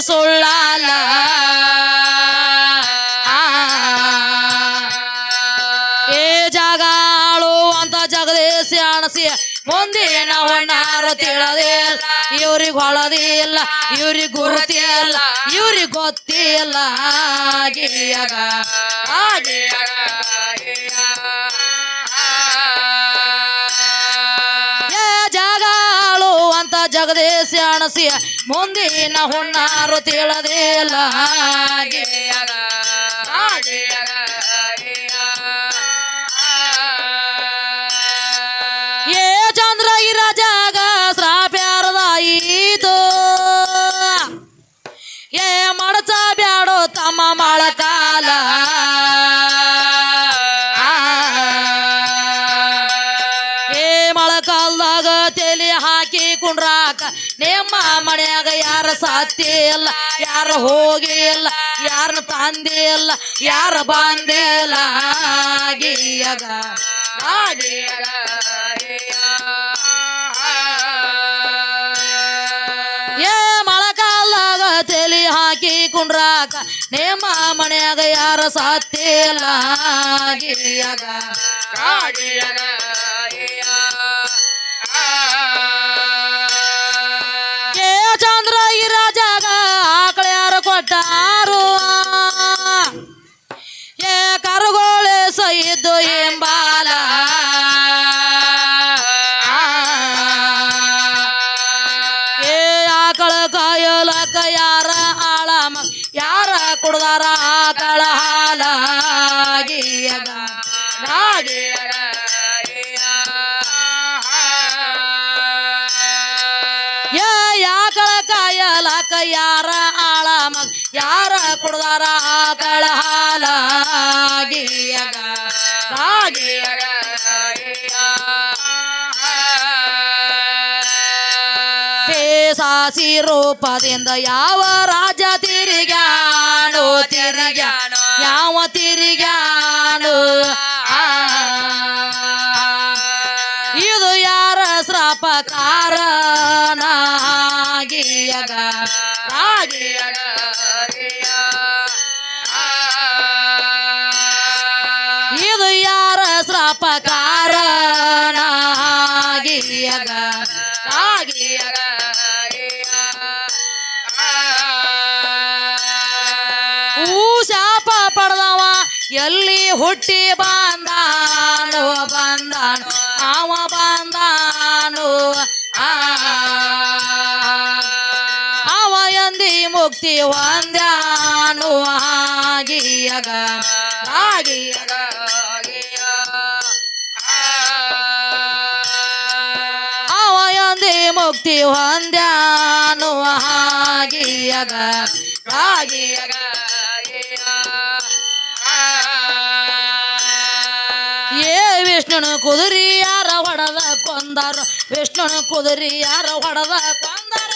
ಸುಳ್ಳಲ್ಲ. ಆ. ಏ ಜಗಾಳು ಅಂತ ಜಗದೇಶ ಅಣಸಿ ಮುಂದಿನ ಹೊಣ್ಣಾರು ತಿಳದೇ ಇವ್ರಿಗೆ ಹೊಳದಿಲ್ಲ ಇವ್ರಿಗೆ ಗುರುತಿಲ್ಲ ಇವ್ರಿಗೆ ಗೊತ್ತಿಲ್ಲ ಆಗಿಯಾಗ ಏ ಜಗದೇಶ ಅಣಸಿ ಮುಂದಿನ ಹುಣ್ಣಾರು ತಿಳದಿಲ್ಲ ಮನ್ಯಾಗ ಯಾರ ಸಾಧ್ಯ ಯಾರ ಹೋಗಿಲ್ಲ ಯಾರನ್ನ ತಂದಿಲ್ಲ ಯಾರ ಬಂದಿಲ್ಲ ಗೀಯಗ ಆಗಿಯಗ. ಏ ಮಳಕಾಲಾಗ ತೆಲಿ ಹಾಕಿ ಕುಂಡ್ರಾಕ ನೇಮ ಮನ್ಯಾಗ ಯಾರ ಸಾತ್ತಿಲ್ಲ ಗೀಯಗ ಏ ಸೈದ್ದು ಎಂಬಾಲ. ಏ ಆಕಳ ಕಾಯಲಕ ಯಾರ ಆಳ ಯಾರ ಕುಡ್ದಾರ ಆಕಳ ಹಾಲ? ಗೀಯಗ ನಾಗಿಯಗ ಏ ಯಾಕಳ ಕಾಯಲಕ ಯಾರ ಆಳ ಮಗ ಯಾರ ಕುಡ್ದಾರ ಆಕಳ ಹಾಲ? ಗೀಯಗ ರಾಗಿಯಗ ಸಾಸಿ ರೂಪದಿಂದ ಯಾವ ರಾಜ ತಿರುಗ್ಯಾನೋ ತಿರುಗ್ಯಾನೋ ಯಾವ ಯಾರ ಶ್ರಾಪ ಕಾರಣ ಗೀಯಗ ರಾಗಿಯಗ ಹೂ ಶಾಪ ಪಡೆದವ ಎಲ್ಲಿ ಹುಟ್ಟಿ ಬಂದಾನು ಬಂದಾನು ಅವ ಬಂದಾನು ಅವ ಎಂದಿ ಮುಕ್ತಿ ಒಂದ್ಯಾನು ಆಗಿಯಗ ಆಗಿಯಗ. ಮುಕ್ತಿ ಹೊಂದ್ಯಾನು ಆಗಿಯಗ ಆಗಿಯಗ ಏ ವಿಷ್ಣುನು ಕುದುರಿ ಯಾರ ಹೊಡೆದ ಕೊಂದರು, ವಿಷ್ಣುನು ಕುದುರಿ ಯಾರ ಹೊಡೆದ ಕೊಂದರ?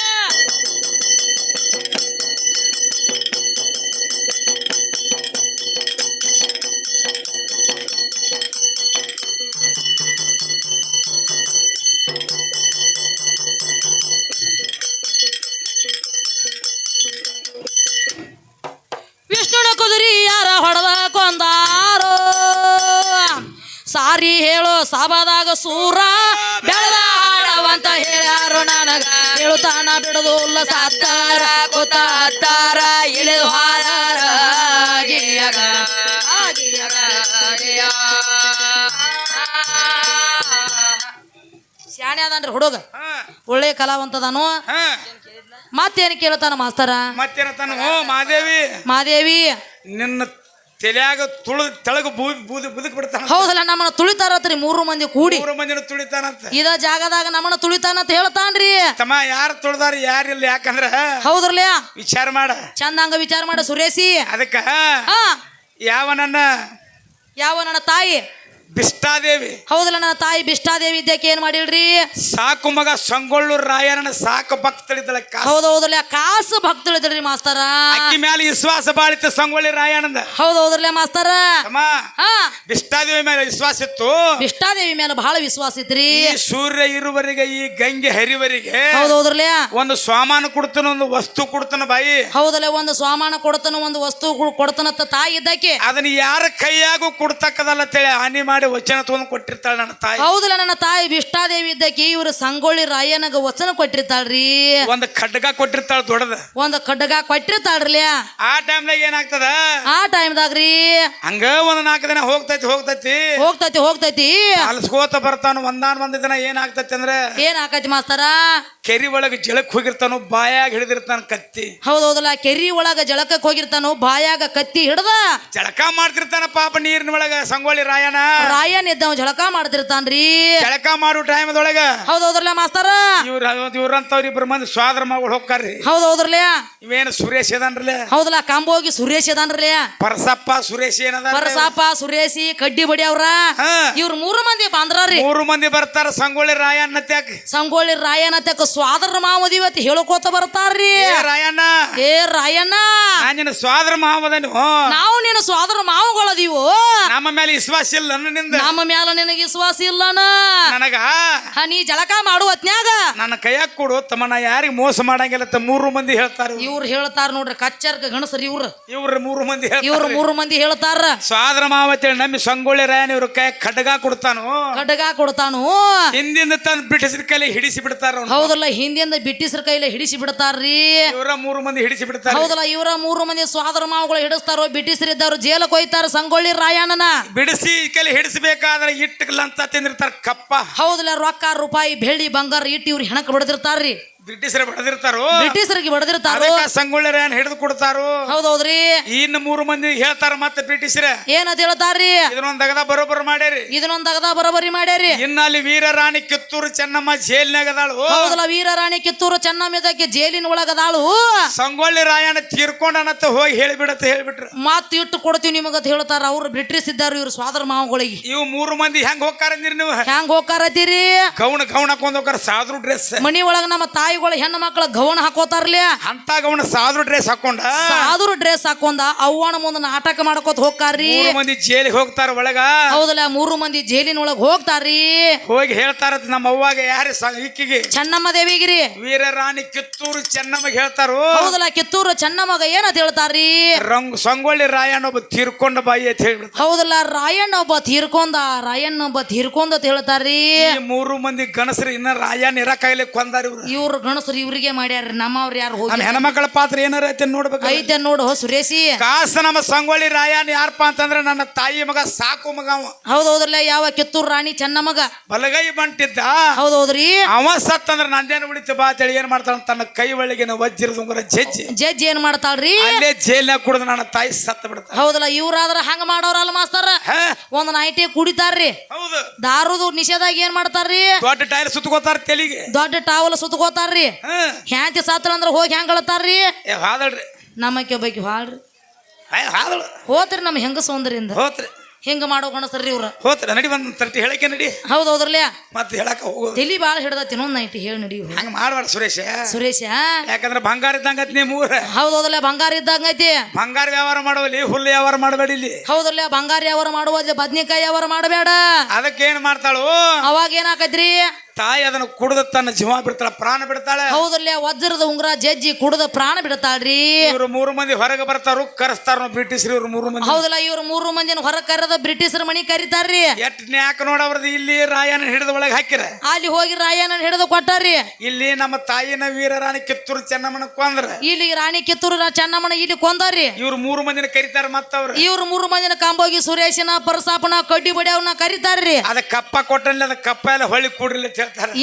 ಸಭಾದಾಗ ಸೂರ ಬೆಳೆದ ಹಾಡವಂತ ಹೇಳ್ಯಾರು ನನಗ. ಹೇಳುತ್ತಾನ ಬಿಡದು ಉಲ್ಲ ಸಾತ್ತಾರ ಕೂತ ಹತ್ತಾರ ಇಳಿದು ಗೀಯಗ, ಗೀಯ. ಶಾಣೆ ಅದನ್ರಿ ಹುಡುಗ. ಒಳ್ಳೆ ಕಲಾವಂತದಾನು. ಮತ್ತೇನು ಕೇಳ್ತಾನ ಮಾಸ್ತರ? ಮತ್ತೇನ ಓ ಮಾದೇವಿ. ಮಾದೇವಿ. ನಿನ್ನ ತಲೆಯಾಗ ತುಳು ತೆಳಗ ಬೂದಿ ಬೂದಿ ಬುದಕ್ ಬಿಡ್ತಾನ ಹೌದಲ್ಲ ನಮ್ಮನ್ನ ತುಳಿತಾರತ್ರಿ ಮೂರು ಮಂದಿ ಕೂಡಿ. ಮೂರು ಮಂದಿನ ತುಳಿತಾನಂತ. ಇದ ಜಾಗದಾಗ ನಮ್ಮನ್ನ ತುಳಿತಾನಂತ ಹೇಳ್ತಾನ್ರಿ. ತಮ್ಮ ಯಾರು ತುಳಿದಾರ ಯಾರಿಲ್ಲ ಯಾಕಂದ್ರ? ಹೌದ್ರಲ್ಲ ವಿಚಾರ ಮಾಡ. ಚಂದಂಗ ವಿಚಾರ ಮಾಡ ಸುರೇಶಿ. ಅದಕ್ಕ ಯಾವ ನನ್ನ ಯಾವ ನನ್ನ ತಾಯಿ? ಬಿಷ್ಟಾದೇವಿ. ಹೌದಲ್ಲ ನನ್ನ ತಾಯಿ ಬಿಷ್ಟಾದೇವಿ ಇದ್ದಕ್ಕೆ ಏನ್ ಮಾಡಿಲ್ರಿ? ಸಾಕು ಮಗ ಸಂಗೊಳ್ಳು ರಾಯಣ್ಣ ಸಾಕು ಭಕ್ತಳಿದ್ದಳ ಹೌದ್ ಹೌದಲ್ಲ ಕಾಸು ಭಕ್ತಳಿದ್ರಿ ಮಾಸ್ತರ. ಅಕ್ಕಿ ಮೇಲೆ ವಿಶ್ವಾಸ ಬಾಳಿತ್ತು ಸಂಗೊಳ್ಳಿ ರಾಯಣ್ಣಂದ. ಹೌದು ಹೌದ್ರಲ್ಲ ಮಾಸ್ತರ. ಬಿಷ್ಟಾದೇವಿ ಮೇಲೆ ವಿಶ್ವಾಸ ಇತ್ತು. ಬಿಷ್ಟಾದೇವಿ ಮೇಲೆ ಬಹಳ ವಿಶ್ವಾಸ ಇತ್ರಿ. ಸೂರ್ಯ ಇರುವರಿಗೆ ಈ ಗಂಗೆ ಹರಿವರಿಗೆ ಹೌದು ಹೌದ್ರಲ್ಲ. ಒಂದು ಸ್ವಾಮಾನ ಕೊಡ್ತಾನ ಒಂದು ವಸ್ತು ಕೊಡ್ತಾನ ಬಾಯಿ. ಹೌದಲ್ಲ ಒಂದು ಸ್ವಾಮಾನ ಕೊಡ್ತಾನ ಒಂದು ವಸ್ತು ಕೊಡ್ತಾನ ತಾಯಿ ಇದ್ದಕ್ಕೆ. ಅದನ್ನ ಯಾರ ಕೈಯಾಗೂ ಕೊಡ್ತಕ್ಕದಲ್ಲ ಅಂತೇಳಿ ಹಾನಿ ಮಾಡಿ ವಚನ ತಗೊಂಡು ಕೊಟ್ಟಿರ್ತಾಳೆ ನನ್ನ ತಾಯಿ. ಹೌದಲ್ಲ ನನ್ನ ತಾಯಿ ವಿಷ್ಣಾದೇವಿ ಇದ್ದಕ್ಕೆ ಇವರು ಸಂಗೊಳ್ಳಿ ರಾಯನಗ ವಚನ ಕೊಟ್ಟಿರ್ತಾಳ್ರಿ. ಒಂದು ಖಡ್ಗ ಕೊಟ್ಟಿರ್ತಾಳ ದೊಡ್ಡದ. ಒಂದ್ ಖಡ್ಗ ಕೊಟ್ಟಿರ್ತಾಳ್ರಿ ಆ ಟೈಮ್ದಾಗ ಏನಾಗ್ತದ? ಆ ಟೈಮ್ದಾಗ್ರಿ. ಹಂಗ ಒಂದ್ ನಾಲ್ಕು ದಿನ ಹೋಗ್ತೈತಿ ಹೋಗ್ತೈತಿ. ಹೋಗ್ತೈತಿ ಹೋಗ್ತೈತಿ. ಅಲ್ಸ್ಕೋತ ಬರ್ತಾನ ಒಂದಾನ್ ಒಂದ್ ದಿನ ಏನಾಗ್ತೈತಿ ಅಂದ್ರೆ? ಏನ್ ಆಕೈತಿ ಮಾಸ್ತರ? ಕೆರಿ ಒಳಗ ಜಳಕ್ ಹೋಗಿರ್ತಾನು ಬಾಯಾಗ ಹಿಡಿದಿರ್ತಾನ ಕತ್ತಿ. ಹೌದೌದಲ್ಲ ಹೌದಲ್ಲ ಕೆರಿ ಒಳಗ ಜಳಕಕ್ ಹೋಗಿರ್ತಾನು ಬಾಯಾಗ ಕತ್ತಿ ಹಿಡ್ದ? ಜಳಕ ಮಾಡ್ತಿರ್ತಾನ ಪಾಪ ನೀರಿನ ಒಳಗ ಸಂಗೊಳ್ಳಿ ರಾಯಣ್ಣ ರಾಯನ್ ಇದ್ದವ್ ಜಳಕ ಮಾಡ್ತಿರ್ತಾನ್ರಿ. ಜಳಕ ಮಾಡೋ ಟೈಮ್ದೊಳಗ ಹೌದ್ ಹೌದ್ರಲ್ಲ ಮಾಸ್ತರ? ಇವ್ರ ಇವ್ರಂತವ್ರ ಇಬ್ರು ಮಂದಿ ಸ್ವಾದ್ರ ಮಗಳು ಹೋಗ್ತಾರ್ರಿ ಹೌದ್ ಹೌದ್ರಲ್ಲ? ಇವೇನ್ ಸುರೇಶ್ ಹೌದಲಾ ಹೌದಲ್ಲ ಕಾಂಬೋಗಿ ಸುರೇಶ್ ಅದಾನ್ರಲ್ಲ? ಪರಸಪ್ಪ ಸುರೇಶ್ ಏನದ ಪರಸಪ್ಪ ಸುರೇಶಿ ಕಡ್ಡಿ ಬಡಿ ಅವ್ರ. ಇವ್ರ ಮೂರು ಮಂದಿ ಬಂದ್ರಿ ಮೂರು ಮಂದಿ ಬರ್ತಾರ ಸಂಗೊಳ್ಳಿ ರಾಯಣ್ಣ ತ್ಯಾಕ ಸಂಗೊಳ್ಳಿ ರಾಯಣ್ಣ ತ್ಯಾಕ್ ಸ್ವಾದ್ರ ಮಾವದಿ ಇವತ್ತು ಹೇಳ್ಕೋತ ಬರ್ತಾರ್ರಿ ರಾಯಣ್ಣ. ಏ ರಾಯಣ್ಣ. ನಾನು ನಿನ್ನ ಸ್ವಾದ್ರ ಮಾವದನು ನಾವು ನೀನು ಸ್ವಾದ್ರ ಮಾವುಗಳದೀವು ನಮ್ಮ ಮೇಲೆ ವಿಶ್ವಾಸ ಇಲ್ಲ ನಿಂದ ನಮ್ಮ ಮ್ಯಾಲ ನಿನಗೆ ವಿಶ್ವಾಸ ಇಲ್ಲನ? ನನಗ ಹ, ನೀ ಜಳಕ ಮಾಡು ಹೊತ್ನ್ಯಾಗ. ನನ್ನ ಕೈಯಾಗ ಕೊಡು ತಮ್ಮ ನಾ ಯಾರಿಗೆ ಮೋಸ ಮಾಡಂಗಿಲ್ಲ ಅಂತ ಮೂರು ಮಂದಿ ಹೇಳ್ತಾರ ಇವ್ರು. ಹೇಳ್ತಾರ ನೋಡ್ರಿ ಕಚ್ಚರ್ಕ ಗಣಸರಿ ಇವ್ರು. ಇವ್ರ ಮೂರು ಮಂದಿ ಇವ್ರು ಹೇಳ್ತಾರ ಮೂರು ಮಂದಿ ಹೇಳ್ತಾರ. ಸ್ವಾದ್ರ ಮಾವ ಅಂತೇಳಿ ನಮ್ಮಿ ಸಂಗೊಳ್ಳಿ ರಾಯನ್ ಇವ್ರ ಕೈ ಖಡ್ಗ ಕೊಡ್ತಾನು? ಖಡ್ಗ ಕೊಡ್ತಾನು? ಹಿಂದಿಂದ ತಂದು ಬ್ರಿಟಿಷರ ಕೈಲಿ ಹಿಡಿಸಿ ಬಿಡ್ತಾರ ಅವ್ನ. ಹೌದಲ್ಲ ಹಿಂದಿಂದ ಬ್ರಿಟಿಷರ ಕೈಲಿ ಹಿಡಿಸಿ ಬಿಡ್ತಾರ್ರಿ ಇವ್ರ ಮೂರು ಮಂದಿ ಹಿಡಿಸಿ ಬಿಡ್ತಾರ. ಹೌದಲ್ಲ ಇವರ ಮೂರು ಮಂದಿ ಸ್ವಾದರ ಮಾವುಗಳು ಹಿಡಿಸ್ತಾರೋ ಬ್ರಿಟಿಷರ್ ಇದ್ದಾರೋ ಜೇಲಕ್ಕೆ ಹೋಯ್ತಾರ ಸಂಗೊಳ್ಳಿ ರಾಯಣ್ಣನ. ಬಿಡಿಸಿ ಕೈಲಿ ಹಿಡಿಸಬೇಕಾದ್ರೆ ಇಟ್ಟಗ್ಲಂತ ತಿಂದಿರ್ತಾರೆ ಕಪ್ಪ. ಹೌದಲ್ಲ ರೊಕ್ಕ ರೂಪಾಯಿ ಬೆಳ್ಳಿ ಬಂಗಾರ ಇಟ್ಟು ಇವ್ರು ಹೆಣಕ್ ಬಡದಿರ್ತಾರ್ರಿ ಬ್ರಿಟಿಷರ ಬಡದಿರ್ತಾರೋ? ಬ್ರಿಟಿಷರಿಗೆ ಬಡದಿರ್ತಾರೋ? ಸಂಗೊಳ್ಳರ ಸಂಗೊಳ್ಳಿ ರಾಯಣ್ಣ ಹಿಡಿದು ಕೊಡ್ತಾರೋ? ಹೌದೌದ್ರಿ. ಇನ್ನು ಮೂರು ಮಂದಿ ಹೇಳ್ತಾರ ಮತ್ತೆ ಬ್ರಿಟಿಷರ. ಏನಂತ ಹೇಳ್ತಾರ್ರಿ? ಇದನ್ನೊಂದ್ ದಗದ ಬರೋಬರ್ ಮಾಡ್ಯಾರಿ. ಇದನ್ನೊಂದ್ ಅಗದ ಬರೋಬರಿ ಮಾಡ್ಯಾರಿ. ಇನ್ನ ಅಲ್ಲಿ ವೀರ ರಾಣಿ ಕಿತ್ತೂರು ಚೆನ್ನಮ್ಮ ಜೈಲ್ನಾಗ ಅದಾಳು. ಹೌದಲ್ಲ ವೀರ ರಾಣಿ ಕಿತ್ತೂರು ಚೆನ್ನಮ್ಮ ಇದಕ್ಕೆ ಜೈಲಿನ ಒಳಗದಾಳು ಸಂಗೊಳ್ಳಿ ರಾಯಣ್ಣ ತೀರ್ಕೊಂಡನತ್ತ ಹೋಗಿ ಹೇಳಿಬಿಡತ್ತ ಹೇಳ್ಬಿಟ್ರು. ಮಾತ್ ಇಟ್ಟು ಕೊಡ್ತೀವಿ ನಿಮಗಂತ ಹೇಳ್ತಾರ. ಅವ್ರು ಬ್ರಿಟಿಷ್ ಇದ್ದಾರು ಇವ್ರು ಸ್ವಾದರ ಮಾವುಗಳಿಗೆ. ಇವು ಮೂರು ಮಂದಿ ಹೆಂಗ್ ಹೋಗ್ತಾರ ನೀವು? ಹೆಂಗ್ ಹೋಗ್ತಾರ ಗೌಣ ಗೌಣ ಹಾಕೊಂಡ್ ಹೋಗ್ತಾರ ಸಾದ್ರು ಡ್ರೆಸ್ ಮನಿ ಒಳಗ ನಮ್ಮ ತಾಯಿಗಳು ಹೆಣ್ಣು ಮಕ್ಕಳ ಗೌಣ ಹಾಕೋತಾರಲ್ಲ ಅಂತ ಗೌಣ ಸಾದ್ರು ಡ್ರೆಸ್ ಹಾಕೊಂಡ? ಸಾದ್ರು ಡ್ರೆಸ್ ಹಾಕೊಂಡ ಅವ್ವನ ಮುಂದೆ ನಾಟಕ ಮಾಡ್ಕೋತ ಹೋಗ್ತಾರ್ರಿ. ಮೂರು ಮಂದಿ ಜೈಲಿಗೆ ಹೋಗ್ತಾರ ಒಳಗ? ಹೌದಲ್ಲ ಮೂರು ಮಂದಿ ಜೈಲಿನ ಒಳಗ ಹೋಗ್ತಾರ್ರಿ. ಹೋಗಿ ಹೇಳ್ತಾರ ನಮ್ಮ ಅವ್ವಾಗ ಯಾರಿ ಇಕ್ಕಿಗೆ ಚೆನ್ನಮ್ಮ ದೇವಿಗಿರಿ. ವೀರ ರಾಣಿ ಕಿತ್ತೂರು ಚೆನ್ನಮ್ಮಗೆ ಹೇಳ್ತಾರು? ಹೌದಲ್ಲ ಕಿತ್ತೂರು ಚೆನ್ನಮ್ಮಗ ಏನಂತ ಹೇಳ್ತಾರ್ರಿ? ರಂಗ್ ಸಂಗೊಳ್ಳಿ ರಾಯಣ್ಣ ಒಬ್ಬ ತೀರ್ಕೊಂಡ ಬಾಯಿ ಅಂತ ಹೇಳಿ ಹೌದಲ್ಲ ರಾಯಣ್ಣ ಒಬ್ಬ ತೀರ್ಕೊಂಡ ರಾಯಣ್ಣ ಒಬ್ಬ ತೀರ್ಕೊಂಡ ಅಂತ ಹೇಳ್ತಾರ್ರಿ. ಮೂರು ಮಂದಿ ಗಣಸರು ಇನ್ನ ರಾಯಣ್ಣ ಇರಕಾಗಲಿ ಕೊಂದಾರ ಇವ್ರು. ಇವ್ರ ಗಣಸರು ಇವ್ರಿಗೆ ಮಾಡ್ಯಾರ ನಮ್ಮವ್ರು ಯಾರು ಹೋಗಿ ನಮ್ಮ ಹೆಣ್ಮಕ್ಳ ಪಾತ್ರ ಏನಾರ ಐತೆ ನೋಡ್ಬೇಕು. ಐತೆ ನೋಡು ಸುರೇಶಿ. ಕಾಸ ನಮ್ಮ ಸಂಗೊಳ್ಳಿ ರಾಯನ್ ಯಾರಪ್ಪ ಅಂತಂದ್ರೆ ನನ್ನ ತಾಯಿ ಮಗ ಸಾಕು ಮಗ ಅವ. ಹೌದೌದ್ರಲ್ಲ ಯಾವ ಕಿತ್ತೂರು ರಾಣಿ ಚೆನ್ನಮ್ಮಗ ಬಲಗೈ ಬಂಟಿದ್ದ. ಹೌದೌದ್ರಿ ಅವ ಸತ್ತಂದ್ರ ನಂದೇನು ಉಳಿತು ಬಾ ಅಂತೇಳಿ ಏನ್ ಮಾಡ್ತಾಳ ತನ್ನ ಕೈ ಒಳಗಿನ ವಜ್ರದ ಉಂಗುರ ಜಜ್ಜಿ. ಜಜ್ಜಿ ಏನ್ ಮಾಡ್ತಾಳ್ರಿ? ಅಲ್ಲೇ ಜೈಲ್ನಾಗ ಕುಡಿದು ನನ್ನ ತಾಯಿ ಸತ್ತ ಬಿಡ್ತಾಳ. ಹೌದಲ್ಲ ಇವ್ರಾದ್ರ ಹಂಗ ಮಾಡೋರಲ್ಲ ಮಾಸ್ತರ? ಒಂದ್ ನೈಟಿ ಕುಡಿತಾರ್ರಿ. ಹೌದು. ದಾರುದು ನಿಷೇಧಾಗ ಏನ್ ಮಾಡ್ತಾರ್ರಿ? ದೊಡ್ಡ ಟೈರ್ ಸುತ್ತಕೋತಾರ ತೆಲಿಗೆ. ದೊಡ್ಡ ಟಾವಲ್ ಸುತ್ಕೋತಾರ್ರಿ. ಹಾ. ಹ್ಯಾಂತಿ ಸಾತ್ರ ಅಂದ್ರೆ ಹೋಗಿ ಹೆಂಗ್ ಅಳತಾರ್ರಿ? ಹಾದಳ್ರಿ. ನಮ್ಮಕ್ಕೆ ಬೈಕಿ ಹಾಳ್ರಿ ಹಾದಳು. ಹೋತ್ರಿ ನಮ್ಮ ಹೆಂಗ ಸೌಂದರ್ಯದಿಂದ ಹೋತ್ರಿ. ಹಿಂಗ ಮಾಡೋ ಗಣಸರ್ರಿ ಇವ್ರ. ಹೋತ್ರಿ ನಡಿ ಒಂದ್ ತರ್ಟಿ ಹೇಳಕ್ಕೆ ನಡಿ. ಹೌದು ಹೌದೌದ್ರಲ್ಲ ಮತ್ತೆ ಹೇಳಕ ಹೋಗೋದು. ತಲಿ ಬಾಳ ಹಿಡ್ದತಿ ಇನ್ನೊಂದ್ ನೈಟಿ ಹೇಳಿ ನಡಿ ಹಂಗ ಮಾಡ್ಬೇಡ ಸುರೇಶ. ಸುರೇಶ? ಯಾಕಂದ್ರೆ ಬಂಗಾರ ಇದ್ದಂಗ ನೀ ಹೌದು ಹೌದಲ್ಲ ಬಂಗಾರ ಇದ್ದಂಗ ಐತಿ. ಬಂಗಾರ ವ್ಯವಹಾರ ಮಾಡುವಲ್ಲಿ ಹುಲ್ಲು ವ್ಯವಹಾರ ಮಾಡಬೇಡಿ ಇಲ್ಲಿ. ಹೌದಲ್ಲ ಬಂಗಾರ ವ್ಯವಹಾರ ಮಾಡುವ ಬದ್ನಿಕಾಯಿ ವ್ಯವಹಾರ ಮಾಡಬೇಡ. ಅದಕ್ಕೆ ಏನ್ ಮಾಡ್ತಾಳು? ಅವಾಗ ಏನಾಕೈತ್ರಿ ತಾಯಿ ಅದನ್ನ ಕುಡಿದ ತನ್ನ ಜೀವ ಬಿಡ್ತಾಳ ಪ್ರಾಣ ಬಿಡ್ತಾಳೆ. ಹೌದಲ್ಲೇ ವಜ್ರದ ಉಂಗುರ ಜಜ್ಜಿ ಕುಡಿದ ಪ್ರಾಣ ಬಿಡ್ತಾಳ್ರಿ. ಇವ್ರು ಮೂರು ಮಂದಿ ಹೊರಗೆ ಬರ್ತಾರು ಕರೆಸ್ತಾರ ಬ್ರಿಟಿಷರು ಇವ್ರು ಮೂರು ಮಂದಿ. ಹೌದಲ್ಲ ಇವ್ರು ಮೂರು ಮಂದಿನ ಹೊರ ಕರೆದ ಬ್ರಿಟಿಷರ ಮನಿ ಕರಿತಾರ್ರಿ. ಎಟ್ ನ್ಯಾಕ ನೋಡವ್ರದ್ದು ಇಲ್ಲಿ ರಾಯನ ಹಿಡಿದ ಒಳಗೆ ಹಾಕಿರ. ಅಲ್ಲಿ ಹೋಗಿ ರಾಯನ ಹಿಡಿದು ಕೊಟ್ಟಾರ್ರಿ. ಇಲ್ಲಿ ನಮ್ಮ ತಾಯಿನ ವೀರ ರಾಣಿ ಕಿತ್ತೂರು ಚೆನ್ನಮ್ಮನ ಕೊಂದ್ರ. ಇಲ್ಲಿ ರಾಣಿ ಕಿತ್ತೂರು ಚೆನ್ನಮ್ಮನ ಇಲ್ಲಿ ಕೊಂದಾರ್ರಿ. ಇವ್ರು ಮೂರು ಮಂದಿನ ಕರಿತಾರ ಮತ್ತವ್ರು. ಇವ್ರು ಮೂರು ಮಂದಿನ ಕಾಂಬೋಗಿ ಸುರೇಶನ ಪರಸಾಪನ ಕಡ್ಡಿ ಬಡಿಯವನ್ನ ಕರಿತಾರ್ರಿ. ಅದ ಕಪ್ಪ ಕೊಟ್ಟಲ್ಲಿ ಅದ ಕಪ್ಪ ಎಲ್ಲ ಹೊಳ್ಳಿ ಕೂಡ್ರಿಲ್ಲ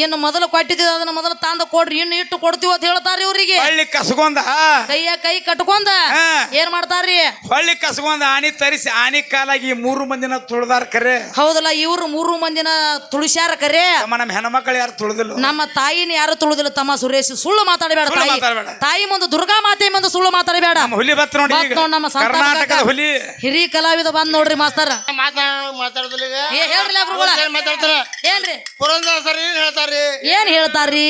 ಇನ್ನು ಮೊದಲು ಕೊಟ್ಟಿದ್ದೀವಿ ಅದನ್ನ ಮೊದಲು ತಂದ ಕೊಡ್ರಿ ಇನ್ನು ಇಟ್ಟು ಕೊಡ್ತೀವಿ ಅಂತ ಹೇಳ್ತಾರ ಇವ್ರಿಗೆ ಹೊಳ್ಳಿ ಕಸ್ಕೊಂದ? ಕೈಯ ಕೈ ಕಟ್ಕೊಂದ. ಏನ್ ಮಾಡ್ತಾರ್ರಿ? ಹೊಳ್ಳಿ ಕಸ್ಕೊಂದ ಆನಿ ತರಿಸಿ ಆನಿ ಕಾಲಾಗಿ ಮೂರು ಮಂದಿನ ತುಳ್ದಾರ ಕರೆ. ಹೌದಲ್ಲ ಇವ್ರು ಮೂರು ಮಂದಿನ ತುಳಿಸ್ಯಾರ ಕರೆ. ತಮ್ಮ ನಮ್ಮ ಹೆಣ್ಮಕ್ಳು ಯಾರು ತುಳಿದಿಲ್ಲ? ನಮ್ಮ ತಾಯಿನ ಯಾರು ತುಳಿದಿಲ್ಲ ತಮ್ಮ ಸುರೇಶ್ ಸುಳ್ಳು ಮಾತಾಡಬೇಡ ತಾಯಿ. ಮಾತಾಡ್ಬೇಡ. ತಾಯಿ ಮುಂದೆ ದುರ್ಗಾ ಮಾತೆ ಮುಂದೆ ಸುಳ್ಳು ಮಾತಾಡಬೇಡ. ನಮ್ಮ ಹುಲಿ ಬತ್ ನೋಡಿ ನಮ್ಮ ಕರ್ನಾಟಕದ ಹುಲಿ. ಹಿರಿ ಕಲಾವಿದ ಬಂದ್ ನೋಡ್ರಿ ಮಾಸ್ತರ. ಮಾತಾಡ ಮಾತಾಡೋದಿಲ್ಲ ಈಗ. ಏ ಹೇಳ್ರಿ ಮಾತಾಡ್ತಾರ? ಏನ್ರಿ? ಪುರಂದರ ಸರ್. ಏನ್ ಹೇಳ್ತಾರ್ರಿ? ಏನ್ ಹೇಳ್ತಾರ್ರಿ?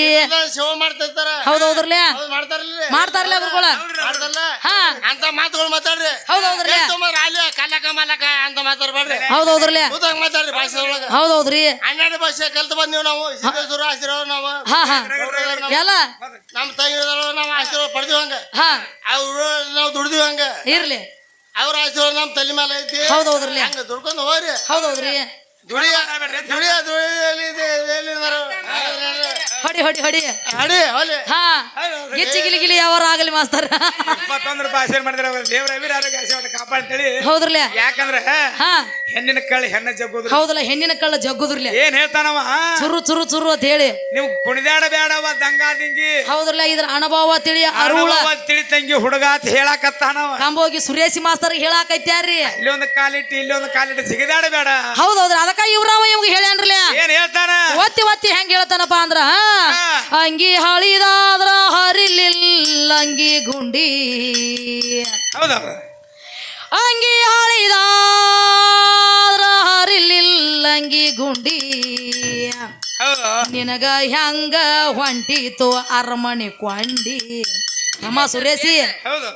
ಶಿವ ಮಾಡ್ತಿರ್ತಾರ. ಹೌದೌದ್ರಲ್ಲೇ ಹೌದ್ ಮಾಡ್ತಾರಿಲ್ಲ ಮಾಡ್ತಾರಲ್ಲ ಮಾಡ್ತಾರಲ್ಲ ಹಾ. ಅಂತ ಮಾತುಗಳು ಮಾತಾಡ್ರಿ. ಹೌದೌದ್ರಲ್ಲೇ ರಾಲಿ ಕಲ್ಲಕ ಮಲಕ ಅಂತ ಮಾತಾಡ್ಬೇಡ್ರಿ ಹೌದೌದ್ರಲ್ಲೇ ಕೂತಾಗ ಮಾತಾಡ್ರಿ ಭಾಷೆ ಒಳಗ ಹೌದೌದ್ರಿ ಹನ್ನೆರಡು ಭಾಷೆ ಕಲ್ತು ಬಂದೀವಿ ನಾವು ಸಿದ್ದೇಶ್ವರ ಆಶೀರ್ವಾದ ನಾವು. ಹಾ ಹಾ. ಎಲ್ಲ? ನಮ್ಮ ತಂಗಿ ನಾವು ಆಶೀರ್ವಾದ ಪಡೆದಿವಿ ಹಂಗ. ಹಾ. ಅವ್ರು ನಾವು ದುಡ್ದಿವಿ ಹಂಗ. ಇರ್ಲಿ. ಅವ್ರ ಆಶೀರ್ವಾದ ನಮ್ಮ ತಲೆ ಮೇಲೆ ಐತಿ. ಹೌದೌದ್ರಲ್ಲೇ ಹಂಗ ದುಡ್ಕೊಂಡು ಹೋಗ್ರಿ. ಹೌದೌದ್ರಿ ದುಡಿಯ ದುಡಿಯ ಹೊಡಿ ಹೊಡಿ ಹೊಡಿ. ಅಡಿ ಹೊಲಿ ಹಾ. ಗಿಚ್ಚಿ ಗಿಲಿ ಗಿಲಿ ಯಾವಾರ ಆಗಲಿ ಮಾಸ್ತರ. ಇಪ್ಪತ್ತೊಂದು ರೂಪಾಯಿ ಆಶೀರ್ವಾದ ಮಾಡಿದ್ರೆ ದೇವ್ರ ಅವಿರ ಆರೋಗ್ಯ ಆಶೀರ್ವಾದ ಕಾಪಾಡ್ತೇಳಿ. ಹೌದ್ರಲ್ಲ ಯಾಕಂದ್ರೆ ಹಾ. ಹೆಣ್ಣಿನ ಕಳ್ಳಿ ಹೆಣ್ಣ ಜಗ್ಗುದ್ರು ಹೌದಲ್ಲ ಹೆಣ್ಣಿನ ಕಳ್ಳ ಜಗ್ಗುದ್ರಲ್ಲ ಏನ್ ಹೇಳ್ತಾನವ? ಚುರು ಚುರು ಚುರು ಅಂತ ಹೇಳಿ. ನೀವು ಕುಣಿದಾಡ ಬೇಡವ ದಂಗಾದಿಂಗಿ ಹೌದ್ರಲ್ಲ ಇದ್ರ ಅನುಭವ ತಿಳಿ ಅರುಳ. ಅರುಳ ತಿಳಿ ತಂಗಿ ಹುಡುಗ ಅಂತ ಹೇಳಾಕತ್ತಾನವ. ಕಂಬೋಗಿ ಸುರೇಶಿ ಮಾಸ್ತರ್ ಹೇಳಾಕೈತ್ಯಾರ್ರಿ. ಇಲ್ಲಿ ಒಂದು ಕಾಲಿಟ್ಟು ಇಲ್ಲಿ ಒಂದು ಕಾಲಿಟ್ಟು ಸಿಗದಾಡ ಬೇಡ ಹೌದೌದ್ರ ಅದಕ್ಕ ಇವ್ರವ ಇವ್ಗೆ ಹೇಳ್ಯಾನ್ರಲ್ಲ. ಏನ್ ಹೇಳ್ತಾನ? ಒತ್ತಿ ಒತ್ತಿ ಹೆಂಗ್ ಹೇಳ್ತಾನಪ್ಪ ಅಂದ್ರ ಅಂಗಿ ಹಳಿದಾದ್ರ ಹರಿಲಿಲ್ಲ ಅಂಗಿ ಗುಂಡಿ. ಅಂಗಿ ಹಳಿದಾದ್ರ ಹರಿಲಿಲ್ಲ ಅಂಗಿ ಗುಂಡಿ. ನಿನಗ ಹೆಂಗ ಹೊಂಟಿತು ಅರಮನೆ ಕೊಂಡಿ. ನಮ್ಮ ಸುರೇಶಿ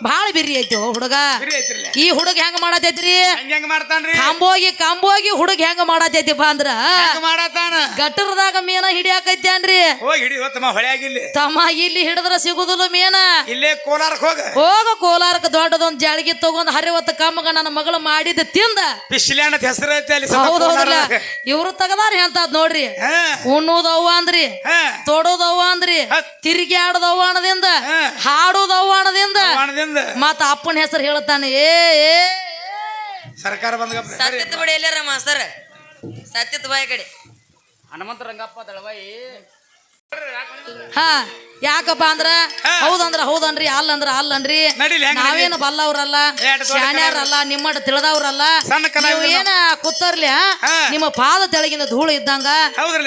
ಬಹಳ ಬಿರಿ ಐತಿ ಹುಡುಗ. ಐತ್ರಿಲ್ಲ. ಈ ಹುಡುಗ ಹೆಂಗ ಮಾಡತೈತ್ರಿ? ಹೆಂಗ್ ಹೆಂಗ್ ಮಾಡ್ತಾನ್ರಿ? ಕಾಂಬೋಗಿ ಕಾಂಬೋಗಿ ಹುಡುಗ ಹೆಂಗ ಮಾಡತೈತಿಪ್ಪ ಅಂದ್ರ? ಹೆಂಗ್ ಮಾಡತಾನ? ಗಟ್ಟರದಾಗ ಮೀನ ಹಿಡಿಯಾಕೈತ್ಯಾನ್ರಿ ಹೋಗಿ ಹಿಡಿ ತಮ್ಮ ಹೊಳೆಯಾಗಿಲ್ಲಿ. ತಮ್ಮ ಇಲ್ಲಿ ಹಿಡಿದ್ರ ಸಿಗುದಿಲ್ಲ ಮೀನ. ಇಲ್ಲೇ ಕೋಲಾರಕ್ಕೆ ಹೋಗ. ಹೋಗ ಕೋಲಾರಕ್ಕೆ ದೊಡ್ಡದೊಂದು ಜಾಳಗಿ ತಗೊಂಡ್ ಹರಿವತ್ತ ಕಮ್ಮಗ ನನ್ನ ಮಗಳು ಮಾಡಿದ ತಿಂದ. ಪಿಶ್ಲ್ಯಾಣ ಅಂತ ಹೆಸರು ಐತೆ ಅಲ್ಲಿ ಸದಾ ಹೌದೌದ್ರಲ್ಲ ಕೋಲಾರದಾಗ. ಇವ್ರು ತಗದಾರ ಎಂತದ್ ನೋಡ್ರಿ. ಹಾ. ಉಣ್ಣುದವ್ವ ಅಂದ್ರಿ ಹಾ. ತೊಡೋದವ್ವ ಅಂದ್ರಿ ಹತ್. ತಿರುಗಿ ಆಡೋದವ್ವ ಅನ್ನದಿಂದ ಹಾ. ಹಾಡೋದವ್ವ ಅನ್ನದಿಂದ ವಾಣದಿಂದ ಮತ್ತ ಅಪ್ಪನ ಹೆಸರು ಹೇಳ್ತಾನೆ ಏ ಏ ಸರ್ಕಾರ ಬಂದ ಸತ್ಯತ್ ಬಿಡಿ ಎಲ್ಲಾರ ಮಾಸ್ತರ್? ಸತ್ಯತ್ ಬಾಯ್ ಕಡೆ. ಹನುಮಂತ ರಂಗಪ್ಪ ದಳವಾಯಿ. ಹಾ ಯಾಕಪ್ಪ ಅಂದ್ರ. ಹೌದಂದ್ರ ಹೌದನ್ರಿ ಅಲ್ಲಂದ್ರ ಅಲ್ಲನ್ರಿ. ನಡೀಲಿ, ಹೆಂಗ್ ನಾವೇನು ಬಲ್ಲವ್ರಲ್ಲ ಶಾಣ್ಯಾರಲ್ಲ ನಿಮ್ಮಟ ತಿಳಿದವ್ರಲ್ಲ. ಏನ ಕೂತರ್ಲಿ ನಿಮ್ಮ ಪಾದ ತೆಳಗಿನ ಧೂಳು ಇದ್ದಂಗ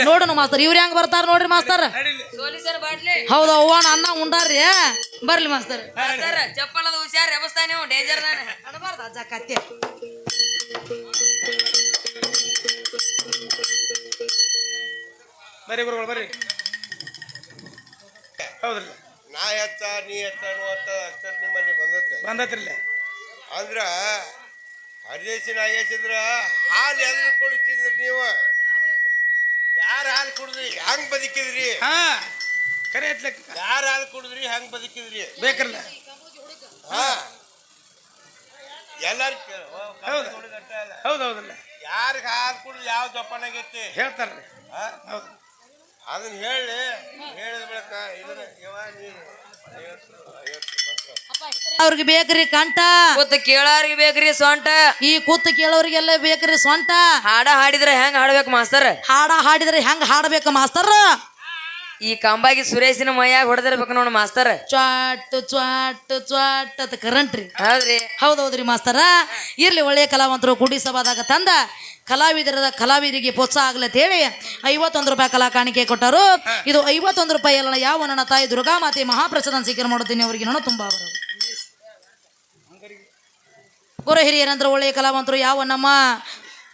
ನೋಡೋಣ ಮಾಸ್ತರ್. ಇವ್ರ ಹೆಂಗ್ ಬರ್ತಾರ ನೋಡ್ರಿ ಮಾಸ್ತರ್? ಹೌದ ಅವ್ವನ ಅನ್ನ ಉಂಡಾರ್ರಿ. ಬರ್ಲಿ ಮಾಸ್ತರ್. ಚಪ್ಪಲದ ಹುಷಾರ್ ಎಬಸ್ತಾನೆ ಡೇಂಜರ್ ಕತ್ತೆ. ಬರ್ರಿ ಗುರುಗಳು ಬರ್ರಿ. ಹೌದ್ರಲ್ಲ? ನಾ ಎತ್ತ ನೀ ಎತ್ತ ಅನ್ನುವಂತ ಅಕ್ಷರ ನಿಮ್ಮಲ್ಲಿ ಬಂದತ್ತೆ ಬಂದತ್ರಿಲ್ಲ? ಅಂದ್ರ ಹರಿದೇಶಿ ನಾಗೇಶಂದ್ರ ಹಾಲು ಎಲ್ಲಿ ಕುಡಿತಿದ್ರಿ ನೀವು? ಯಾರು ಹಾಲು ಕುಡಿದ್ರಿ? ಹೆಂಗ್ ಬದುಕಿದ್ರಿ? ಹಾ ಕರೆ ಎತ್ಲಕ್ ಯಾರು ಹಾಲು ಕುಡಿದ್ರಿ ಹೆಂಗ್ ಬದುಕಿದ್ರಿ? ಬೇಕಲ್ಲ ಹಾ. ಎಲ್ಲಾರು ಹೌದು. ಹೌದು ಹೌದಲ್ಲ. ಯಾರಿಗೆ ಹಾಲು ಕುಡಿದು ಯಾವ ಜೋಪಾನಾಗೈತಿ ಹೇಳ್ತಾರ್ರಿ. ಹಾ? ಹೌದು. ಅದನ್ನ ಹೇಳಿ ಹೇಳಿದ ಬಳಿಕ ಇದನ್ನ ಇವ ನೀ ಐವತ್ತು ಐವತ್ತು ರೂಪಾಯಿ ಅವ್ರಿಗೆ ಬೇಕ್ರಿ ಕಂಠ. ಕೂತ ಕೇಳೋರಿಗೆ ಬೇಕ್ರಿ ಸೊಂಟ. ಈ ಕೂತು ಕೇಳೋರಿಗೆಲ್ಲ ಬೇಕ್ರಿ ಸೊಂಟ. ಹಾಡ ಹಾಡಿದ್ರೆ ಹೆಂಗ್ ಹಾಡ್ಬೇಕು ಮಾಸ್ತರ್? ಹಾಡ ಹಾಡಿದ್ರೆ ಹೆಂಗ್ ಹಾಡ್ಬೇಕು ಮಾಸ್ತರ್? ಈ ಕಂಬಾಗಿ ಸುರೇಶಿನ ಮೈಯಾಗ ಹೊಡೆದಿರ್ಬೇಕು ನೋಡ್ ಮಾಸ್ತರ್. ಚ್ವಾಟ್ ಚ್ವಾಟ್ ಚ್ವಾಟ್ ಅಂತ ಕರೆಂಟ್ ರೀ. ಹೌದ್ರಿ. ಹೌದೌದ್ರಿ ಮಾಸ್ತರ. ಇರ್ಲಿ ಒಳ್ಳೆಯ ಕಲಾವಂತರು ಕೂಡಿ ಸಭಾದಾಗ ತಂದ ಕಲಾವಿದರ ಕಲಾವಿದರಿಗೆ ಪ್ರೋತ್ಸಾಹ ಆಗ್ಲತ್ತ ಹೇಳಿ ಐವತ್ತೊಂದು ರೂಪಾಯಿ ಕಲಾ ಕಾಣಿಕೆ ಕೊಟ್ಟರು. ಇದು ಐವತ್ತೊಂದು ರೂಪಾಯಿ ಅಲ್ಲ ಯಾವ ನನ್ನ ತಾಯಿ ದುರ್ಗಾಮಾತೆ ಮಹಾಪ್ರಸಾದ ಸ್ವೀಕಾರ ಮಾಡುತ್ತೀನಿ ಅವರಿಗೆ ನಾನು ತುಂಬಾ ಅವರು ಗುರು ಹಿರಿಯರಂದ್ರೆ ಒಳ್ಳೆಯ ಕಲಾವಂತರು ಯಾವ ನಮ್ಮ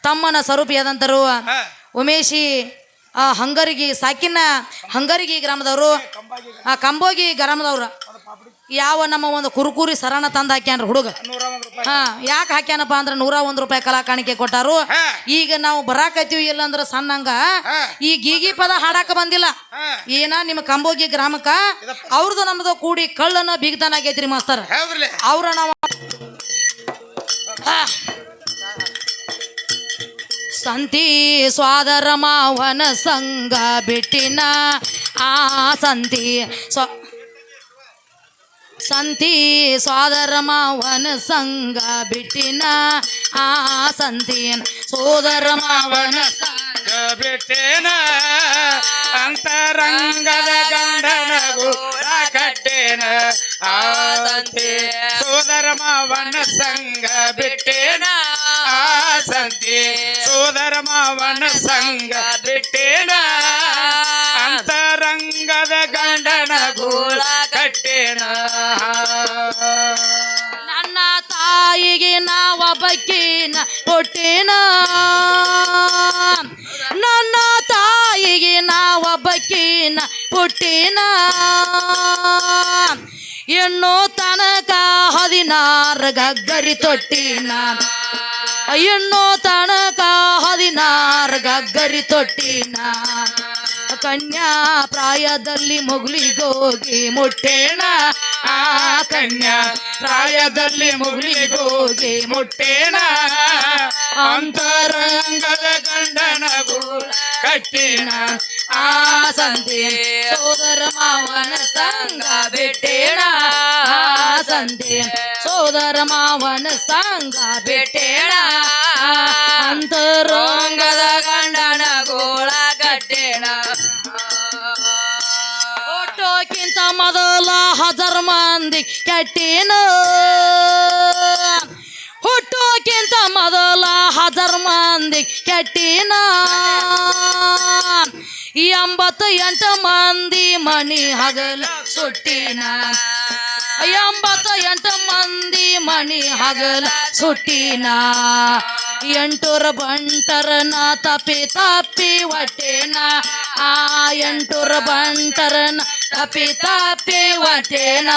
ತಮ್ಮನ ಸ್ವರೂಪಿಯಾದಂತರು ಉಮೇಶಿ ಆ ಹಂಗರಿಗೆ ಸಾಕಿನ ಹಂಗರಿಗೆ ಗ್ರಾಮದವರು ಆ ಕಂಬೋಗಿ ಗ್ರಾಮದವ್ರು ಯಾವ ನಮ್ಮ ಒಂದು ಕುರುಕುರಿ ಸರಣ ತಂದು ಹಾಕ್ಯಾನ್ರಿ ಹುಡುಗ. ಹಾ ಯಾಕೆ ಹಾಕ್ಯಾನಪ್ಪ ಅಂದ್ರೆ ನೂರ ಒಂದು ರೂಪಾಯಿ ಕಲಾ ಕಾಣಿಕೆ ಕೊಟ್ಟಾರು ಈಗ ನಾವು ಬರಾಕತ್ತೀವಿ ಇಲ್ಲ ಅಂದ್ರೆ ಸಣ್ಣಂಗ. ಈ ಗೀಗಿ ಪದ ಹಾಡಾಕ ಬಂದಿಲ್ಲ. ಏನ ನಿಮ್ಮ ಕಂಬೋಗಿ ಗ್ರಾಮಕ ಅವ್ರದ್ದು ನಮ್ದು ಕೂಡಿ ಕಳ್ಳನ ಬಿಗ್ತಾನ ಆಗೈತ್ರಿ ಮಾಸ್ತರ್. ಅವ್ರ ನಾವು. ಸಂತಿ ಸ್ವಾದರ ಮಾವನ ಸಂಘ ಬಿಟ್ಟಿನ ಆ ಸಂತಿ ಸ್ವ ಸಂತಿ ಸ್ವಾದರ ಮಾವನ ಸಂಗ ಬಿಟ್ಟಿನ ಆ ಸಂತಿ ಸೋದರ ಮಾವನ ಸಂಗ ಬಿಟ್ಟಿನ ಅಂತರಂಗದ ಗಂಡನ ಕಟ್ಟೇನ ಸಂತಿ ಸೋದರ ಮಾವನ ಸಂಗ ಬಿಟ್ಟೇನ ಆ ಸೋದರ ಮಾವನ ಸಂಗ ಬಿಟ್ಟೇನ? ಅಂತರಂಗದ ಗಂಡನ ಗೂಳ ಕಟ್ಟೇನ? ನನ್ನ ತಾಯಿಗೆ ನಾವ ಬಕ್ಕಿನ ಕೊಟ್ಟೇನ? ನನ್ನ ತಾಯಿಗೆ ನಾವ ಬಕ್ಕಿನ ಪುಟ್ಟಿನ ಎಣ್ಣೋ ತನಕ ಹದಿನಾರು ಗಗ್ಗರಿ ತೊಟ್ಟಿನ? ಎಣ್ಣೋ ತನಕ ಹದಿನಾರು ಗಗ್ಗರಿ ತೊಟ್ಟಿನ. ಕನ್ಯಾ ಪ್ರಾಯದಲ್ಲಿ ಮುಗುಲಿಗೋಗಿ ಮುಟ್ಟೇಣ. ಆ ಕನ್ಯಾ ಪ್ರಾಯದಲ್ಲಿ ಮುಗುಲಿಗೋಗಿ ಮುಟ್ಟೇಣ. ಅಂತರಂಗದ ಗಂಡನ ಗೂಳ ಕಟ್ಟಿನ. ಆ ಸಂತೆ ಸೋದರ ಮಾವನ ಸಂಗ ಬಿಟ್ಟೇಣ. ಆ ಸಂತೆ ಸೋದರ ಮಾವನ ಸಂಗ ಬಿಟ್ಟೇಣ ಅಂತರಂಗದ ಗಂಡನ ಗೋಳ ಕಟ್ಟೇಣ ಒಟ್ಟೋಕ್ಕಿಂತ ಮೊದಲ ಹಜರ್ ಮಂದಿ ಕಟ್ಟೇನು. ಹುಟ್ಟೋಕ್ಕಿಂತ ಮೊದಲ ಹಜರ್ ಮಂದಿ ಕೆಟ್ಟಿನ. ಎಂಬತ್ತು ಎಂಟು ಮಂದಿ ಮಣಿ ಹಗಲ ಸುಟ್ಟಿನ. ಎಂಬತ್ತು ಎಂಟು ಮಂದಿ ಮಣಿ ಹಗಲ ಸುಟ್ಟಿನ. ಎಂಟೂರ ಬಂಟರನ ತಪ್ಪಿ ತಪ್ಪಿ ಹೊಟ್ಟೆನ. ಆ ಎಂಟೂರ ಬಂಟರನ ತಪ್ಪಿ ತಪ್ಪಿ ಹೊಟ್ಟೆನ.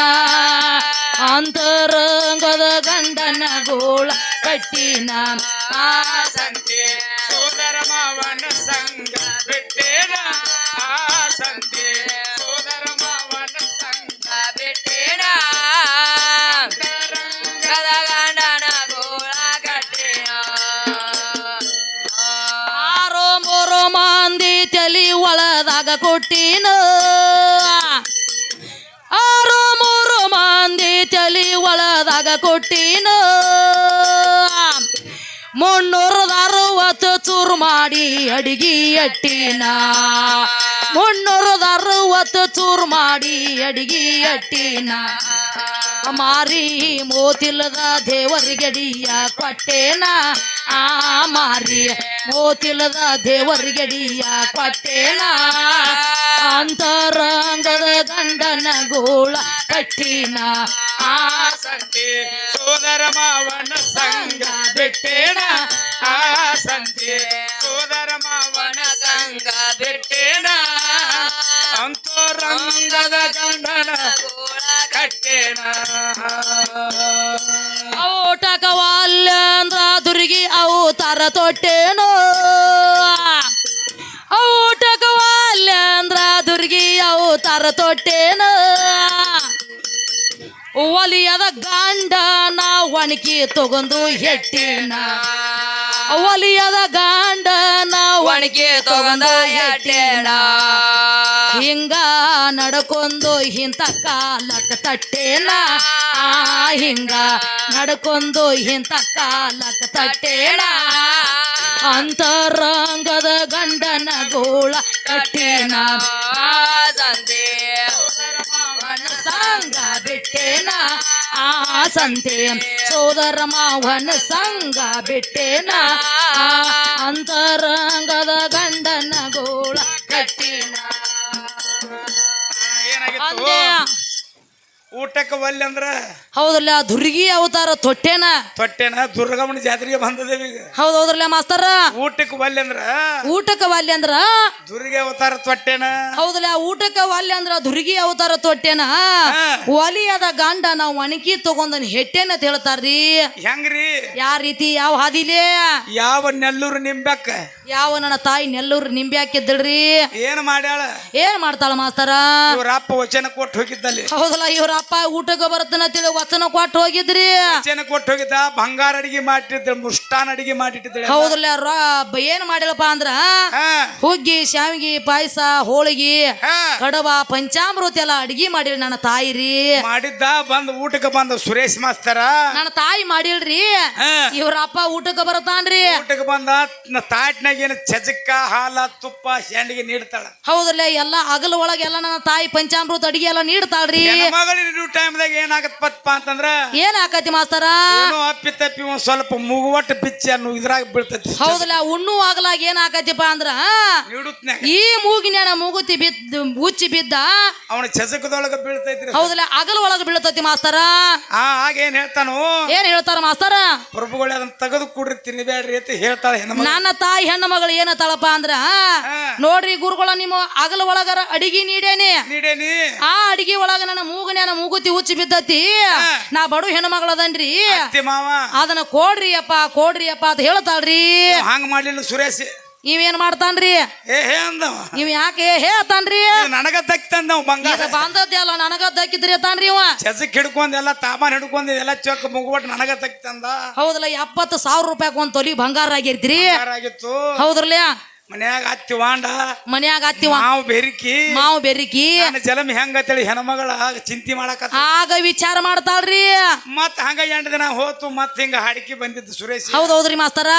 ಅಂತರಂಗದ ಗಂಡನ ಗೋಳ ಕಟ್ಟಿನ. ಆ ಸಂತೆ ಸೋದರ ಮಾವನ ಸಂಗ ಬಿಟ್ಟೇನ. ಆ ಸಂತೆ ಕೊಟ್ಟಿನ. ಆರು ಮೂರು ಮಂದಿ ತಲಿ ಒಳದಾಗ ಕೊಟ್ಟಿನ. ಮುನ್ನೂರದ ಅರವತ್ತು ಚೂರು ಮಾಡಿ ಅಡಿಗೆ ಅಟ್ಟಿನ ಮುನ್ನೂರದ ಅರವತ್ತು ಚೂರು ಮಾಡಿ ಅಡಿಗೆ ಅಟ್ಟಿನ ಮಾರಿ ಮೋತಿಲ್ಲದ ದೇವರಿಗಡಿಯ ಕೊಟ್ಟೇನ. ಆ ಮಾರಿ ಮೋತಿಲದ ದೇವರಿಗೆಡಿಯ ಕೊಟ್ಟೇನ. ಅಂತರಂಗದ ಗಂಡನ ಗೋಳ ಕಟ್ಟಿನ. ಆ ಸೋದರ ಮಾವನ ಸಂಗ ಬಿಟ್ಟೇನ. ಆ ಸೋದರ ಮಾವನ ಸಂಗ ಬಿಟ್ಟೇನ. ಅಂತರಂಗದ ಗಂಡನ ಕಟ್ಟೇನ. ಊಟಕವಲ್ಲ ಅಂದ್ರ ದುರ್ಗಿ ಅವು ತರ ತೊಟ್ಟೇನೋ. ಊಟಕವಲ್ಲ ಅಂದ್ರ ದುರ್ಗಿ ಅವು ತರ ತೊಟ್ಟೇನೋ. ಒಲಿಯದ ಗಂಡನ ಒಣಗಿ ತಗೊಂಡು ಹೆಟ್ಟಿನ. ಒಲಿಯದ ಗಂಡನ ಒಣಗಿ ತಗೊಂಡು ಹೆಟ್ಟಿನ. ಹಿಂಗ ನಡ್ಕೊಂಡು ಇಂಥ ಕಾಲಕ್ಕ ತಟ್ಟೇನ. ಹಿಂಗ ನಡ್ಕೊಂಡು ಇಂಥ ಕಾಲಕ್ಕ ತಟ್ಟೇನ. ಅಂತರಂಗದ ಗಂಡನ ಗೋಳ ಕಟ್ಟೇನ. ಸಂಗ ಬಿಟ್ಟೇನ. ಆ ಸಂತೆ ಸೋದರ ಮಾವನ ಸಂಗ ಬಿಟ್ಟೇನ. ಅಂತರಂಗದ ಗಂಡನ ಗೋಳ ಕಟ್ಟಿನ. ಅಂದೆ ಊಟಕ್ಕೆ ಒಲ್ಲೆ ಅಂದ್ರ? ಹೌದಲ್ಲ ದುರ್ಗಿ ಅವತಾರ ತೊಟ್ಟೇನ? ತೊಟ್ಟೆನ ದುರ್ಗಮ್ಮನ ಜಾತ್ರೆಗೆ ಬಂದದೇವಿ ಈಗ. ಹೌದ್ ಹೌದ್ರಲ್ಲ ಮಾಸ್ತರ? ಊಟಕ್ಕೆ ಒಲ್ಲೆ ಅಂದ್ರ? ಊಟಕ್ಕೆ ವಾಲ್ಯ ಅಂದ್ರ? ದುರ್ಗಿ ಅವತಾರ ತೊಟ್ಟೆನ? ಹೌದಲ್ಲ ಊಟಕ್ಕೆ ವಾಲ್ಯ ಅಂದ್ರ ದುರ್ಗಿ ಅವತಾರ ತೊಟ್ಟೇನ? ಒಲಿಯಾದ ಗಂಡ ನಾವು ಒಣಕಿ ತಗೊಂದನ್ ಹೆಟ್ಟೇನ ಅಂತ ಹೇಳ್ತಾರ್ರಿ. ಹೆಂಗ್ರಿ? ಯಾವ ರೀತಿ ಯಾವ ಹಾದಿಲೇ? ಯಾವ ನೆಲ್ಲೂರು ನಿಂಬೆಕ್ಕ ಯಾವ ನನ್ನ ತಾಯಿ ನೆಲ್ಲೂರು ನಿಂಬೆ ಹಾಕಿದ್ದಳ್ರಿ? ಏನ್ ಮಾಡ್ಯಾಳ? ಏನ್ ಮಾಡ್ತಾಳ ಮಾಸ್ತರ? ಇವ್ರ ಅಪ್ಪ ವಚನ ಕೊಟ್ಟು ಹೋಗಿದ್ದಲ್ಲಿ. ಹೌದಲ್ಲ ಇವ್ರ ಅಪ್ಪ ಊಟಕ್ಕೆ ಬರುತ್ತನ ತಿಳಿ ವಚನ ಕೊಟ್ಟು ಹೋಗಿದ್ರಿ? ವಚನ ಕೊಟ್ಟು ಹೋಗಿದ್ದ ಬಂಗಾರ ಅಡಿಗೆ ಮಾಡಿಟ್ಟಿದ್ದ ಮುಷ್ಟಾನ್ ಅಡಿಗೆ ಮಾಡಿಟ್ಟಿದ್ದ ಹೌದಲ್ಲ ರೊ ಏನ್ ಮಾಡ್ಯಾಳಪ್ಪ ಅಂದ್ರ? ಹುಗ್ಗಿ ಶಾವಿಗೆ ಪಾಯಸ ಹೋಳಿಗೆ ಕಡಬ ಪಂಚಾಮೃತ ಎಲ್ಲ ಅಡಿಗೆ ಮಾಡಿರಿ ನನ್ನ ತಾಯಿ ರೀ. ಮಾಡಿದ್ದ ಬಂದ್ ಊಟಕ್ಕೆ ಬಂದ ಸುರೇಶ್ ಮಾಸ್ತರ. ನನ್ನ ತಾಯಿ ಮಾಡಿಲ್ರಿ? ಹಾ. ಇವ್ರ ಅಪ್ಪ ಊಟಕ್ಕೆ ಬರುತ್ತಾನ್ರಿ? ಊಟಕ್ಕೆ ಬಂದ ತಾಟ್ನಾಗ ಏನು ಚಜಕ್ಕ ಹಾಲ ತುಪ್ಪ ಹೆಣ್ಣಿಗೆ ನೀಡ್ತಾಳ. ಹೌದಲ್ಲ ಎಲ್ಲ ಅಗಲ ಒಳಗೆ ಎಲ್ಲ ನನ್ನ ತಾಯಿ ಪಂಚಾಮೃತ ಅಡಿಗೆ ಎಲ್ಲ ನೀಡ್ತಾಳ್ರಿ. ಹೆಣ್ಮಗಳು ಟೈಮ್ದಾಗ ಏನಾಗತ್ತಪ್ಪ ಅಂತಂದ್ರ ಏನ್ ಆಕತಿ ಮಾಸ್ತರ? ಅಪ್ಪಿ ತಪ್ಪಿ ಒಂದ್ ಸ್ವಲ್ಪ ಮುಗುವಟ್ಟು ಬಿಚ್ಚಿ ಅನ್ನು ಇದ್ರಾಗ ಬಿಡ್ತೈತಿ ಹೌದಲ್ಲ ಉಣ್ಣು ಆಗಲಾಗ ಏನ್ ಆಕತಿಪ್ಪ ಅಂದ್ರ ಈ ಮೂಗಿನ ಮೂಗುತಿ ಬಿದ್ದ ಉಚ್ಚಿ ಬಿದ್ದ ಅವನ ಚಜಕದೊಳಗ ಬೀಳ್ತೈತಿ ಹೌದಲ್ಲ ಅಗಲ ಒಳಗ ಬೀಳ್ತೈತಿ ಮಾಸ್ತರ. ಆಗ ಏನ್ ಹೇಳ್ತಾನು? ಏನ್ ಹೇಳ್ತಾರ ಮಾಸ್ತರ? ಪ್ರಭುಗಳು ಅದನ್ನ ತೆಗೆದು ಕುಡ್ರಿ ತಿನ್ನಬೇಡ್ರಿ ಅಂತ ಹೇಳ್ತಾಳೆ ನನ್ನ ತಾಯಿ ಹೆಣ್ಣು ಮಗಳು ತಳಪ ಅಂದ್ರ ನೋಡ್ರಿ ಗುರುಗಳ ನಿಮ್ಮ ಅಗಲ ಒಳಗರ ಅಡಿಗೆ ನೀಡೇನಿ. ನೀಡೇನಿ. ಆ ಅಡಿಗೆ ಒಳಗ ನನ್ನ ಮೂಗನ್ಯಾನ ಮೂಗುತಿ ಉಚ್ಚಿ ಬಿದ್ದತಿ. ನಾ ಬಡು ಹೆಣ್ಣು ಮಗಳದನ್ರಿ ಅದನ್ನ ಕೊಡ್ರಿ ಅಪ್ಪ ಕೊಡ್ರಿ ಅಪ್ಪ ಅಂತ ಹೇಳ್ತಾಳ್ರಿ. ಹಂಗ ಮಾಡ್ಲಿಲ್ಲ ಸುರೇಶ್. ಇವೇನ್ ಮಾಡ್ತಾನ್ರಿ? ಏ ಹೇ ಅಂದವ. ಇವ್ ಯಾಕೆ ಇದು ನನಗ ದಕ್ತಂದವ ಬಂಗಾರ. ಬಂದದ್ದೆ ಅಲ್ಲ ನನಗ ತಕ್ಕಿದ್ರಿ ತಾನ್ರಿ ಇವ. ಚಸಕ್ ಹಿಡ್ಕೊಂಡ್ ಎಲ್ಲ ತಾಮಾನ್ ಹಿಡ್ಕೊಂಡ್ ಎಲ್ಲ ಚೊಕ್ಕ ಮುಗುವಟ್ ನನಗ ತಕ್ಕಂದ ಹೌದಲ್ಲ ಎಪ್ಪತ್ತು ಸಾವಿರ ರೂಪಾಯಿ ಒಂದ್ ತೊಲಿ ಬಂಗಾರ ಆಗಿರ್ತೀರಿ. ಆಗಿತ್ತು. ಹೌದ್ರಲ್ಲ ಮನ್ಯಾಗ ಅತ್ತಿ ವಾಂಡ ಮನ್ಯಾಗ ವಾ ಮಾವು ಬೆರಿಕಿ ಮಾವು ಬೆರಿಕಿ. ನನ್ನ ಹೆಂಗ ಹೆಂಗತ್ತೇಳಿ ಹೆಣ್ಮಗಳ ಚಿಂತೆ ಮಾಡಕ ಆಗ ವಿಚಾರ ಮಾಡ್ತಾಳ್ರಿ. ಮತ್ ಹಂಗ ಎಂಟು ದಿನ ಹೋತು ಮತ್ ಹಿಂಗ ಹಾಡಿಕೆ ಬಂದಿದ್ದು ಸುರೇಶ್. ಹೌದೌದ್ರಿ ಮಾಸ್ತರ.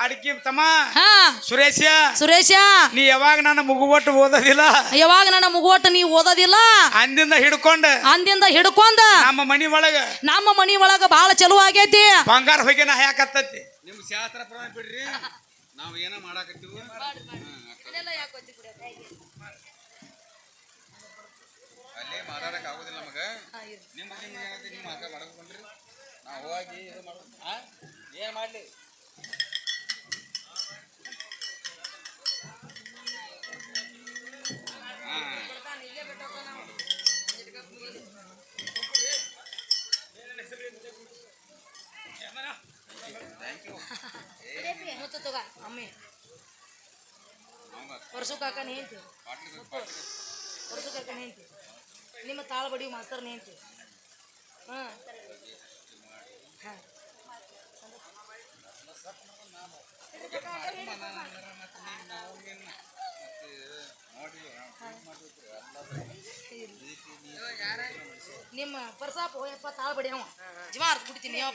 ಹಾಡಿಕೆ ತಮ್ಮ ಹಾ. ಸುರೇಶ. ಸುರೇಶ. ನೀ ಯಾವಾಗ ನನ್ನ ಮುಗುವಟ್ಟು ಓದೋದಿಲ್ಲ? ಯಾವಾಗ ನನ್ನ ಮುಗುವಟ್ಟು ನೀ ಓದೋದಿಲ್ಲ? ಅಂದಿಂದ ಹಿಡ್ಕೊಂಡ. ಅಂದಿಂದ ಹಿಡ್ಕೊಂಡ. ನಮ್ಮ ಮನಿ ಒಳಗ. ನಮ್ಮ ಮನಿ ಒಳಗ ಬಹಳ ಚಲೋ ಆಗೈತಿ ಬಂಗಾರ ಹೊಯ್ಗೆನ ಹಾಕತ್ತತಿ ನಿಮ್ ಶಾಸ್ತ್ರ ಪ್ರಮಾಣ ಬಿಡ್ರಿ. ನಾವು ಏನ ಮಾಡಾಕತ್ತೀವಿ ಅಲ್ಲೇ ಮಾತಾಡಕ್ ಆಗುದಿಲ್ಲ ನಮಗ. ನಿಮ್ಮ ನಿಮ್ಗೆ ಏನೈತಿ ನಿಮ್ಮ ಮಾತಾ ಮಾಡ್ಕೊಂಡ್ರಿ ನಾವು ಹೋಗಿ ಇದು ಮಾಡ. ಏನ್ ಮಾಡ್ಲಿ? ವರ್ಷ ಕಾಕನ ಹೇಳ್ತಿ. ವರ್ಷ ಕಾಕನ ಹೇಳ್ತಿ. ನಿಮ್ಮ ತಾಳ್ಬಡಿ ಮಾಸ್ತರ್ನ ಹೇಳ್ತಿ. ಹಾಂ. ಹಾ. ನಿಮ್ಮ ಪರ್ಸಾಪ್ ಹೋಯಪ್ಪ ತಾಳ್ಬಡಿ ಬಡಿ ಜೀವ ಜಿಮಾರ್ ಕುಡಿತೀನಿ ಯಾವ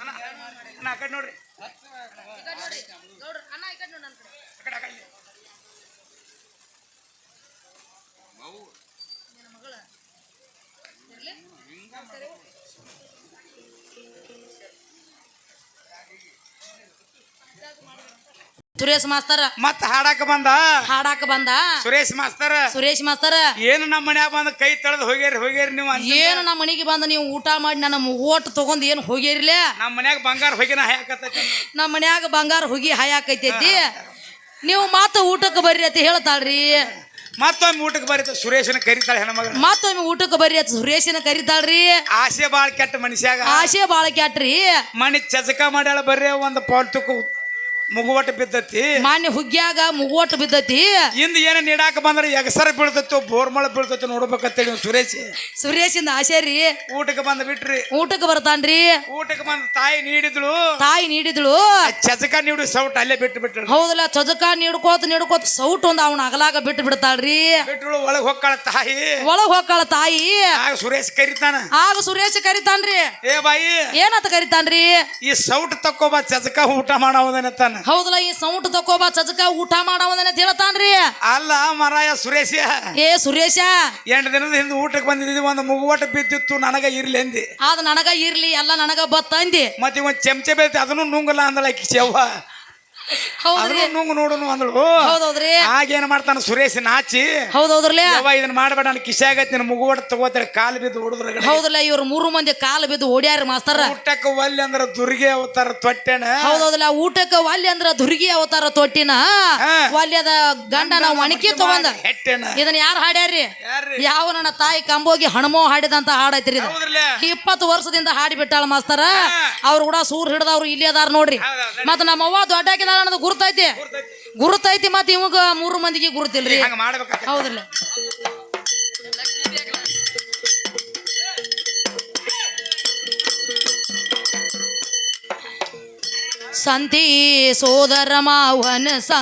ಅಣ್ಣ ಈ ಕಡೆ ನೋಡು ನನ್ನ ಕಡೆ ಆ ಕಡೆ, ನೋಡ್ರಿ ಮಗಳ. ಇರ್ಲಿ? ಸುರೇಶ್ ಮಾಸ್ತರ. ಮತ್ ಹಾಡಾಕ ಬಂದ? ಹಾಡಾಕ ಬಂದ? ಸುರೇಶ್ ಮಾಸ್ತರ? ಸುರೇಶ್ ಮಾಸ್ತರ. ಏನು ನಮ್ಮ ಮನ್ಯಾಗ ಬಂದ ಕೈ ತಳದ್ ಹೋಗ್ಯಾರಿ ಹೋಗ್ಯಾರಿ ನೀವು. ಏನು ನಮ್ಮ ಮನೆಗೆ ಬಂದ ನೀವು ಊಟ ಮಾಡಿ ನನ್ನ ಓಟ್ ತಗೊಂಡ್ ಏನು ಹೋಗ್ಯಾರಿಲ್ಲ ನಮ್ಮ ಮನ್ಯಾಗ ಬಂಗಾರ ಹೋಗಿನ ಹಾಕತ್ತೈತಿ ನಮ್ಮ ಮನ್ಯಾಗ ಬಂಗಾರ ಹೋಗಿ ಹಾಯಾಕೈತೈತಿ. ನೀವು ಮಾತು ಊಟಕ್ಕೆ ಬರ್ರಿ ಅಂತ ಹೇಳ್ತಾಳ್ರಿ. ಮತ್ತೊಮ್ಮೆ ಊಟಕ್ಕೆ ಬರೀತ ಸುರೇಶನ ಕರಿತಾಳೆ ಹೆಣ್ಮಗ ಮತ್ತೊಮ್ಮೆ ಊಟಕ್ಕೆ ಬರ್ರಿ ಅಂತ ಸುರೇಶನ ಕರಿತಾಳ್ರಿ. ಆಸೆ ಬಾಳ ಕೆಟ್ಟ ಮನುಷ್ಯಾಗ ಆಸೆ ಬಾಳ ಕ್ಯಾಟ್ರಿ ಮನಿ ಚಜಕ ಮಾಡ್ಯಾಳ ಬರ್ರಿ ಒಂದು ಪಾಲ್ತುಕು ಮುಗುವಟ್ಟು ಬಿದ್ದತಿ. ಮಾನ್ಯ ಹುಗ್ಗ್ಯಾಗ ಮುಗುವಟ ಬಿದ್ದತಿ. ಇಂದ ಏನ ನೀಡಾಕ ಬಂದ್ರೆ ಎಗಸರ ಬೀಳ್ತತ್ತು ಬೋರ್ಮಳ ಬೀಳ್ತತ್ತು ನೋಡ್ಬೇಕಂತೇಳಿ ಸುರೇಶ್ ಸುರೇಶ್. ಸುರೇಶಿಂದ ಆಸೆ ರೀ. ಊಟಕ್ಕೆ ಬಂದ್ ಬಿಟ್ರಿ. ಊಟಕ್ಕೆ ಬರ್ತಾನ್ರಿ ಊಟಕ್ಕೆ ಬಂದ ತಾಯಿ ನೀಡಿದ್ಳು. ತಾಯಿ ನೀಡಿದ್ಳು. ಚಜಕ ನೀಡು ಸೌಟ್ ಅಲ್ಲೇ ಬಿಟ್ಟು ಬಿಟ್ಟು ಹೌದಲ್ಲ ಚಜಕ ನೀಡ್ಕೋತ ನೀಡ್ಕೋತ ಸೌಟ್ ಒಂದ್ ಅವನ ಅಗಲಾಗ ಬಿಟ್ಟು ಬಿಡ್ತಾಳ್ರಿ ಬಿಟ್ಟು ಒಳಗ್ ಹೊಕ್ಕಾಳ ತಾಯಿ. ಒಳಗ್ ಹೋಗ್ಕಾಳ ತಾಯಿ. ಆಗ ಸುರೇಶ್ ಕರಿತಾನ. ಆಗ ಸುರೇಶ್ ಕರಿತಾನ್ರಿ. ಏ ಬಾಯಿ. ಏನಂತ ಕರಿತಾನ್ರಿ? ಈ ಸೌಟ್ ತಕ್ಕೊಬ ಚಜಕ ಊಟ ಮಾಡವದನತ್ತಾನ ಹೌದಲ್ಲ ಈ ಸೌಟ್ ತಕೋಬಾ ಚಜಕ ಊಟ ಮಾಡವನ ಹೇಳ್ತಾನ್ರಿ ಅಲ್ಲ ಮರಾಯ ಸುರೇಶ. ಏ ಸುರೇಶ. ಎಂಟು ದಿನದ ಹಿಂದೆ ಊಟಕ್ಕೆ ಬಂದಿದ್ದೀವಿ ಒಂದು ಮುಗುವಟ ಬಿದ್ದಿತ್ತು ನನಗ ಇರ್ಲಿ ಅಂದಿ. ಅದ್ ನನಗ ಇರ್ಲಿ ಎಲ್ಲ ನನಗ ಬತ್ತಂದಿ. ಮತ್ತೆ ಒಂದ್ ಚಮಚೆ ಬೇತಿ ಅದನ್ನು ನುಂಗಲ್ಲ ಅಂದಳ ಆಕಿ ಚೆವ್ವ ಹೌದ್ರಿ. ನುಂಗ್ ನೋಡುನು ಅಂದಳು. ಹೌದೌದ್ರಿ. ಆಗೇನ್ ಮಾಡ್ತಾನ ಸುರೇಶ್ ನಾಚಿ ಹೌದೌದ್ರಲ್ಲ ಯವ್ವ ಇದನ್ನ ಮಾಡಬೇಡ ನನ್ನ ಕಿಶಾಗೈತಿ ನಿನ್ನ ಮುಗುವಡ ತಗೋತಾರೆ ಕಾಲು ಬಿದ್ದು ಹೊಡೆದ್ರ ಹೌದಲ್ಲ ಇವ್ರು ಮೂರು ಮಂದಿ ಕಾಲು ಬಿದ್ದು ಓಡ್ಯಾರ ಮಾಸ್ತರ. ಊಟಕ್ಕೆ ಒಲ್ಲೆ ಅಂದ್ರ ದುರ್ಗೆ ಅವತಾರ ತೊಟ್ಟೆನ. ಹೌದೌದಲ್ಲ ಊಟಕ್ಕ ಒಲ್ಲೆ ಅಂದ್ರ ದುರ್ಗಿ ಅವತಾರ ತೊಟ್ಟಿನ. ಹಾ. ಗಂಡ ನಾವು ಒಣಕಿ ತಗೊಂಡ. ಹೆಟ್ಟೆನ. ಇದನ್ನ ಯಾರು ಹಾಡ್ಯಾರ್ರಿ ಯಾರ್ರಿ? ಯಾವ ನನ್ನ ತಾಯಿ ಕಂಬೋಗಿ ಹಣಮೋ ಹಾಡಿದಂತ ಹಾಡೈತ್ರಿ ಇಪ್ಪತ್ತು ವರ್ಷದಿಂದ ಹಾಡಿ ಬಿಟ್ಟಾಳ ಮಾಸ್ತರ. ಅವ್ರು ಕೂಡ ಸೂರ್ ಹಿಡ್ದವ್ರು ಇಲ್ಲಿ ಅದಾರ ನೋಡ್ರಿ. ಮತ್ತ ನಮ್ಮವ್ವ ದೊಡ್ಡ ಹಾಕಿದಾಳ ಅನ್ನೋದು ಗುರುತೈತಿ. ಗುರುತೈತಿ ಮತ್ತೆ ಇವಾಗ ಮೂರು ಮಂದಿಗೆ ಗುರುತಿಲ್ರಿ. ಹೌದ್ರಲ್ಲ ಸಂತಿ ಸೋದರ ಮಾವನ ಸಂಗ